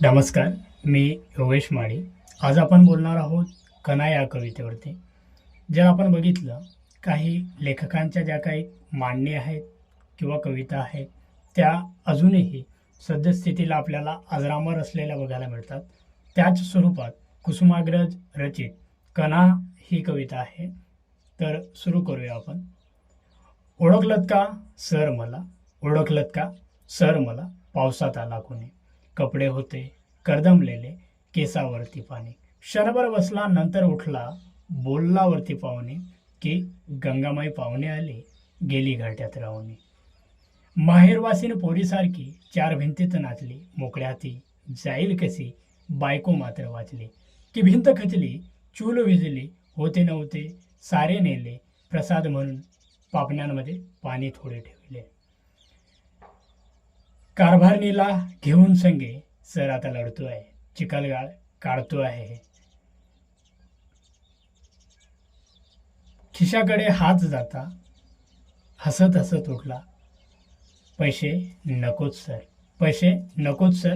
नमस्कार मी योगेश माळी. आज आपण बोलणार आहोत कना या कवितेवरती. जर आपण बघितलं काही लेखकांच्या ज्या काही मांडणी आहेत किंवा कविता आहेत त्या अजूनही सद्यस्थितीला आपल्याला अजरामर असलेल्या बघायला मिळतात. त्याच स्वरूपात कुसुमाग्रज रचित कना ही कविता आहे. तर सुरू करूया आपण. ओळखलत का सर मला? ओळखलत का सर मला? पावसात आला कोणी? कपडे होते करदमलेले केसावरती पाणी. क्षणभर बसला नंतर उठला बोललावरती पाहुणे की गंगामाई पाहुणे आले गेली घरट्यात राहुणे माहेरवासीन पोरीसारखी चार भिंतीत नाचली मोकळ्या हाती जाईल कशी बायको मात्र वाचली. की भिंत खचली चूल विजली होते नव्हते सारे नेले प्रसाद म्हणून पापण्यांमध्ये पाणी थोडे ठेवले. कारभारणीला घेऊन संगे सर आता लढतो आहे चिखलगाळ काढतो आहे. खिशाकडे हात जाता हसत हसत उठला पैसे नकोच सर. पैसे नकोच सर.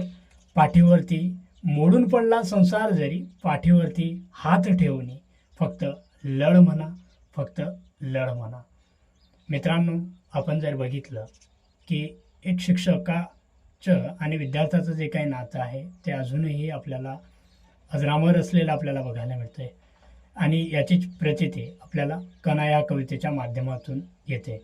पाठीवरती मोडून पडला संसार जरी पाठीवरती हात ठेवून फक्त लढ म्हणा फक्त लढ म्हणा. मित्रांनो आपण जर बघितलं की एक चं आणि विद्यार्थ्याचं जे काही नातं आहे ते अजूनही आपल्याला अजरामर असलेलं आपल्याला बघायला मिळतं आहे आणि याचीच प्रचिती आपल्याला कना या कवितेच्या माध्यमातून येते.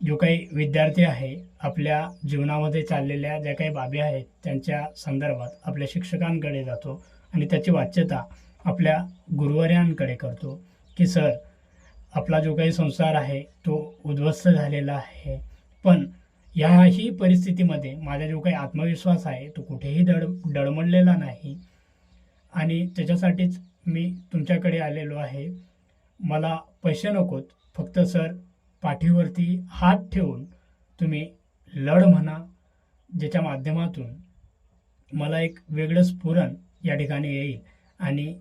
जो काही विद्यार्थी आहे आपल्या जीवनामध्ये चाललेल्या ज्या काही बाबी आहेत त्यांच्या संदर्भात आपल्या शिक्षकांकडे जातो आणि त्याची वाच्यता आपल्या गुरुवर्यांकडे करतो की सर आपला जो काही संसार आहे तो उद्ध्वस्त झालेला आहे. पण याही परिस्थितीमध्ये माझा जो काही आत्मविश्वास आहे तो कुठेही दड डळमळलेला नाही. आणि त्याच्यासाठीच मी तुमच्याकडे आलेलो आहे. मला पैसे नकोत. फक्त सर पाठीवरती हात ठेवून तुम्ही लढ म्हणा ज्याच्या माध्यमातून मला एक वेगळं स्फुरण या ठिकाणी येईल. आणि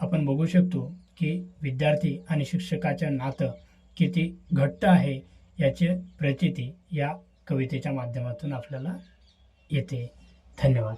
आपण बघू शकतो की विद्यार्थी आणि शिक्षकाचं नातं किती घट्ट आहे याची प्रचिती या कवितेच्या माध्यमातून आपल्याला येते. धन्यवाद.